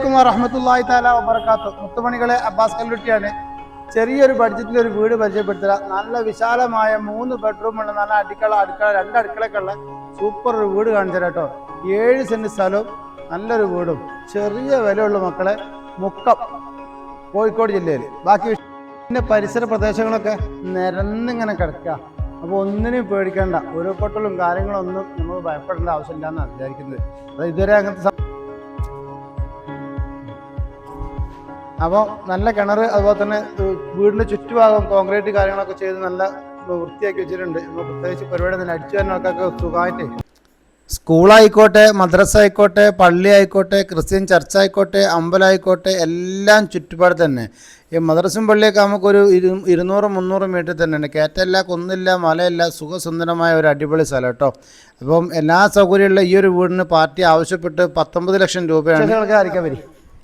അലൈക്കും വറഹമത്തല്ലാഹി താല വബർക്കാത്തു മുത്തുമണികളെ അബ്ബാസ് കല്ലുട്ടിയാണ്. ചെറിയൊരു ബഡ്ജറ്റിൽ ഒരു വീട് പരിചയപ്പെടുത്തുക നല്ല വിശാലമായ മൂന്ന് ബെഡ്റൂമുള്ള നല്ല അടുക്കള അടുക്കള രണ്ട് അടുക്കളക്കുള്ള സൂപ്പർ ഒരു വീട് കാണിച്ചു കേട്ടോ ഏഴ് സെന്റ് സ്ഥലവും നല്ലൊരു വീടും. ചെറിയ വിലയുള്ള മക്കളെ മുക്കം കോഴിക്കോട് ജില്ലയിൽ ബാക്കി പിന്നെ പരിസര പ്രദേശങ്ങളൊക്കെ നിരന്നിങ്ങനെ കിടക്കുക അപ്പോൾ ഒന്നിനും പേടിക്കേണ്ട. ഉരുൾപൊട്ടലും കാര്യങ്ങളൊന്നും നമ്മൾ ഭയപ്പെടേണ്ട ആവശ്യമില്ല എന്നാണ് വിചാരിക്കുന്നത്. അത് ഇതുവരെ അങ്ങനത്തെ അപ്പോൾ നല്ല കിണർ അതുപോലെ തന്നെ വീടിന്റെ ചുറ്റുഭാഗം കോൺക്രീറ്റ് കാര്യങ്ങളൊക്കെ ചെയ്ത് നല്ല വൃത്തിയാക്കി വെച്ചിട്ടുണ്ട്. ഇപ്പോൾ പ്രത്യേകിച്ച് പരിപാടി തന്നെ അടിച്ചു വരുന്നവർക്കൊക്കെ സുഖമായിട്ട്. സ്കൂളായിക്കോട്ടെ മദ്രസ ആയിക്കോട്ടെ പള്ളി ആയിക്കോട്ടെ ക്രിസ്ത്യൻ ചർച്ച ആയിക്കോട്ടെ അമ്പലമായിക്കോട്ടെ എല്ലാം ചുറ്റുപാട് തന്നെ. ഈ മദ്രസും പള്ളിയൊക്കെ നമുക്കൊരു ഇരു ഇരുന്നൂറ് മുന്നൂറ് മീറ്റർ തന്നെയാണ്. കയറ്റമില്ല കൊന്നില്ല മലയില്ല സുഖസുന്ദരമായ ഒരു അടിപൊളി സ്ഥലം കേട്ടോ. അപ്പം എല്ലാ സൗകര്യമുള്ള ഈ ഒരു വീടിന് പാർട്ടി ആവശ്യപ്പെട്ട് പത്തൊമ്പത് ലക്ഷം രൂപയാണ്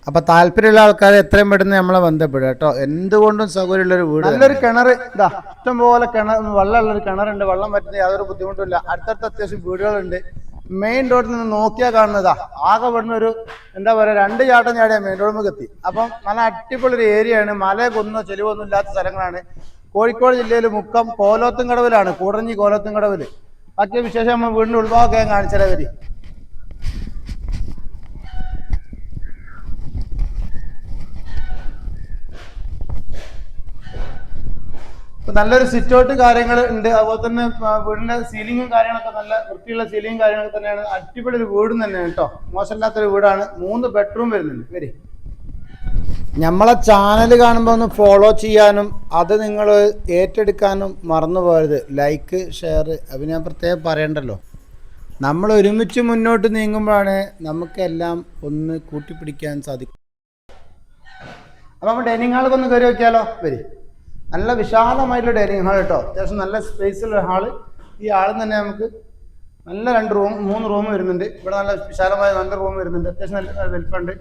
അപ്പൊ താല്പര്യമുള്ള ആൾക്കാർ എത്രയും പെട്ടെന്ന് നമ്മളെ ബന്ധപ്പെടുക കേട്ടോ. എന്തുകൊണ്ടും സൗകര്യമുള്ള ഒരു വീട് നല്ലൊരു കിണർ ഇതാ ഇഷ്ടംപോലെ കിണർ വെള്ളമുള്ള ഒരു കിണറുണ്ട്. വെള്ളം പറ്റുന്ന യാതൊരു ബുദ്ധിമുട്ടില്ല അടുത്തടുത്ത് അത്യാവശ്യം വീടുകളുണ്ട്. മെയിൻ റോഡിൽ നിന്ന് നോക്കിയാൽ കാണുന്നതാ. ആകെ ഇവിടുന്ന് ഒരു എന്താ പറയാ രണ്ട് ചാട്ടം ചാടിയാ മെയിൻ റോഡ് എത്തി അപ്പം നല്ല അടിപൊളി ഒരു ഏരിയ ആണ് മല കൊന്നോ ചെലിവൊന്നും ഇല്ലാത്ത സ്ഥലങ്ങളാണ്. കോഴിക്കോട് ജില്ലയിൽ മുക്കം കോലോത്തും കടവിലാണ് കൂടഞ്ഞി കോലോത്തും കടവിൽ ബാക്കി വിശേഷം നമ്മൾ വീടിന്റെ ഉൾഭാഗമൊക്കെ ഞാൻ കാണിച്ചാലേ നല്ലൊരു സിറ്റ് ഔട്ട് കാര്യങ്ങൾ ഉണ്ട്. അതുപോലെ തന്നെ വീടിന്റെ സീലിങ്ങും കാര്യങ്ങളൊക്കെ നല്ല വൃത്തിയുള്ള സീലിങ്ങും കാര്യങ്ങളൊക്കെ തന്നെയാണ്. അടിപൊളി ഒരു വീടും തന്നെയാണ് കേട്ടോ. മോശമില്ലാത്തൊരു വീടാണ്. മൂന്ന് ബെഡ്റൂം വരുന്നുണ്ട്. വരി. നമ്മളെ ചാനൽ കാണുമ്പോൾ ഒന്ന് ഫോളോ ചെയ്യാനും അത് നിങ്ങൾ ഏറ്റെടുക്കാനും മറന്നു പോകരുത്. ലൈക്ക് ഷെയർ അത് ഞാൻ പ്രത്യേകം പറയണ്ടല്ലോ. നമ്മൾ ഒരുമിച്ച് മുന്നോട്ട് നീങ്ങുമ്പോഴാണ് നമുക്കെല്ലാം ഒന്ന് കൂട്ടിപ്പിടിക്കാൻ സാധിക്കും. അപ്പോൾ നമ്മൾ ഡൈനിങ് ഹാളൊക്കെ ഒന്ന് കയറി നോക്കിയാലോ? വരി. നല്ല വിശാലമായിട്ടുള്ള ഡൈനിങ് ഹാൾ കേട്ടോ. അത്യാവശ്യം നല്ല സ്പേസുള്ള ഹാൾ ഈ ഹാളിൽ തന്നെ നമുക്ക് നല്ല രണ്ട് റൂം മൂന്ന് റൂം വരുന്നുണ്ട്. ഇവിടെ നല്ല വിശാലമായ നല്ല റൂം വരുന്നുണ്ട്. അത്യാവശ്യം നല്ല വലിപ്പമുണ്ട്.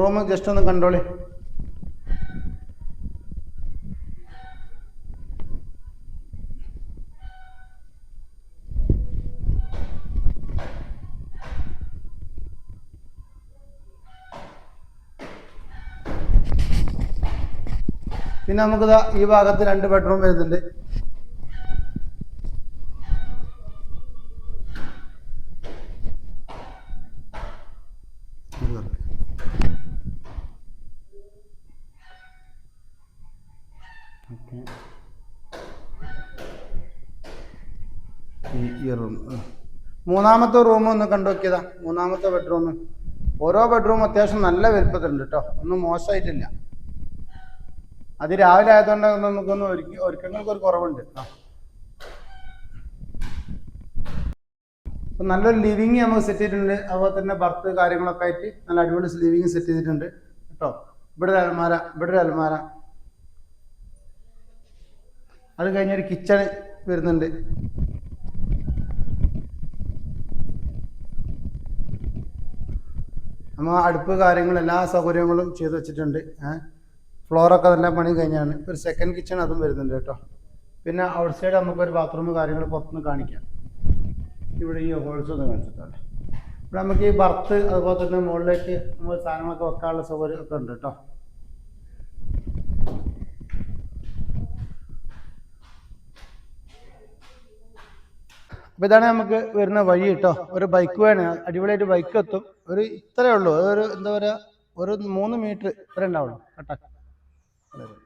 റൂം ജസ്റ്റ് ഒന്ന് കണ്ടോളി. പിന്നെ നമുക്ക് ഈ ഭാഗത്ത് രണ്ട് ബെഡ്റൂം വരുന്നുണ്ട്. ഈ ഈ റൂം മൂന്നാമത്തെ റൂം ഒന്ന് കണ്ടു നോക്കിയതാ മൂന്നാമത്തെ ബെഡ്റൂം ഓരോ ബെഡ്റൂം അത്യാവശ്യം നല്ല വലുപ്പത്തിലുണ്ട് കേട്ടോ ഒന്നും മോശമായിട്ടില്ല. അത് രാവിലെ ആയതുകൊണ്ട് നമുക്കൊന്ന് ഒരുക്കി ഒരുക്കങ്ങൾക്ക് ഒരു കുറവുണ്ട്. നല്ലൊരു ലിവിങ് നമുക്ക് സെറ്റ് ചെയ്തിട്ടുണ്ട്. അതുപോലെ തന്നെ ബർത്ത് കാര്യങ്ങളൊക്കെ ആയിട്ട് നല്ല അടിപൊളി ലിവിങ് സെറ്റ് ചെയ്തിട്ടുണ്ട്. കേട്ടോ? ഇവിടെ ഒരു അലമാര ഇവിടെ ഒരു അലമാര. അത് കഴിഞ്ഞൊരു കിച്ചൺ വരുന്നുണ്ട്. നമ്മൾ അടുപ്പ് കാര്യങ്ങൾ എല്ലാ സൗകര്യങ്ങളും ചെയ്തു വെച്ചിട്ടുണ്ട്. ഏഹ് ഫ്ലോറൊക്കെ നല്ല പണി കഴിഞ്ഞാണ്. ഒരു സെക്കൻഡ് കിച്ചൺ അതും വരുന്നുണ്ട് കേട്ടോ. പിന്നെ ഔട്ട് സൈഡ് നമുക്കൊരു ബാത്റൂം കാര്യങ്ങൾ പുറത്തുനിന്ന് കാണിക്കാം. ഇവിടെ ഈ ഹോൾസ് ഒന്ന് കാണിച്ചിട്ടുണ്ട്. ഇവിടെ നമുക്ക് ഈ ബർത്ത് അതുപോലെ തന്നെ മുകളിലേക്ക് നമ്മൾ സാധനങ്ങളൊക്കെ വെക്കാനുള്ള സൗകര്യം ഒക്കെ ഉണ്ട് കേട്ടോ. അപ്പോൾ ഇതാണ് നമുക്ക് വരുന്ന വഴി കേട്ടോ. ഒരു ബൈക്ക് വേണേ. അടിപൊളിയായിട്ട് ബൈക്ക് എത്തും. ഒരു ഇത്രയേ ഉള്ളൂ. അതൊരു എന്താ പറയുക ഒരു മൂന്ന് മീറ്റർ ഇത്ര ഉണ്ടാവുള്ളൂ. കേട്ടോ. Bye-bye.